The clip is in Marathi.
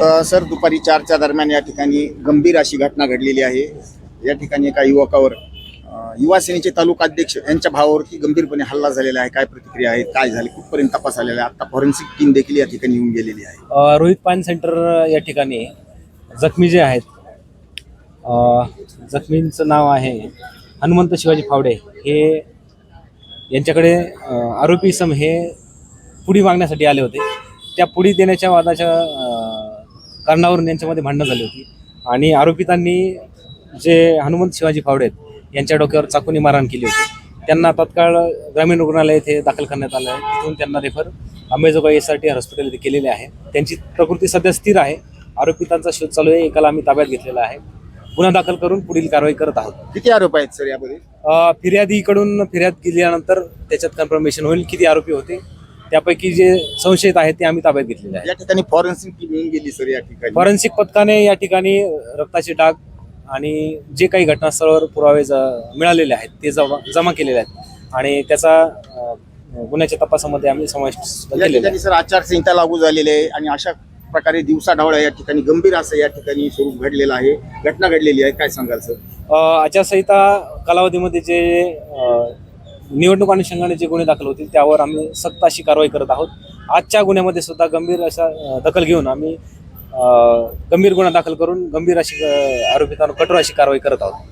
सर दुपारी चारच्या दरम्यान या ठिकाणी गंभीर अशी घटना घडलेली आहे. या ठिकाणी एका युवकावर युवासेनेचे युवा सेनेचे तालुका अध्यक्ष यांच्या भावावरती गंभीरपणे हल्ला झालेला आहे. काय प्रतिक्रिया आहे काय झाले? कुठपर्यंत तपास आलेला आहे? आता फॉरेन्सिक टीम देखील या ठिकाणी येऊन गेलेली आहे. रोहित पान सेंटर या ठिकाणी जखमी जे आहेत जखमींचं नाव आहे हनुमंत शिवाजी फावडे. हे यांच्याकडे आरोपी सम हे पुढी मागण्यासाठी आले होते. त्या पुढी देण्याच्या वादाच्या कारणावरून यांच्यामध्ये भांडणं झाली होती. आणि आरोपितांनी जे हनुमंत शिवाजी फावडे आहेत यांच्या डोक्यावर चाकूनी मारहाण केली होती. त्यांना तात्काळ ग्रामीण रुग्णालय येथे दाखल करण्यात आलं आहे. तिथून त्यांना refer Ambejogai S R T hospital येथे केलेले आहे. त्यांची प्रकृती सध्या स्थिर आहे. आरोपितांचा शोध चालू आहे. एकाला आम्ही ताब्यात घेतलेला आहे. गुन्हा दाखल करून पुढील कारवाई करत आहोत. किती आरोप आहेत सर यामध्ये? फिर्यादीकडून फिर्याद केल्यानंतर त्याच्यात कन्फर्मेशन होईल किती आरोपी होते. त्यापैकी जे संशयित आहेत ते आम्ही ताब्यात घेतलेले आहे या ठिकाणी फॉरेन्सिक टीम येऊन गेली सर या ठिकाणी. फॉरेन्सिक पथकाने या ठिकाणी रक्ताचे डाग आणि जे काही घटनास्थळावर पुरावे ज- मिळालेले आहेत ते जमा जमा केलेले आहेत. आणि त्याचा अ, गुन्ह्याच्या तपासामध्ये आम्ही समावेश या केलेला आहे. ठिकाणी सर आचारसंहिता लागू झालेली आहे आणि अशा प्रकारे दिवसाढवळ्या या ठिकाणी गंभीर असं या ठिकाणी स्वरूप घडलेलं आहे घटना घडलेली आहे. काय सांगाल सर अ, आचारसंहिता कालावधीमध्ये जे अ, निवडणूक अनुषंगाने जे गुन्हे दाखल होतील त्यावर आम्ही सक्त अशी कारवाई करत आहोत. आजच्या गुन्ह्यामध्ये सुद्धा गंभीर अशा दखल घेऊन आम्ही गंभीर गुन्हा दाखल करून गंभीर अशी आरोपितांवर कठोर अशी कारवाई करत आहोत.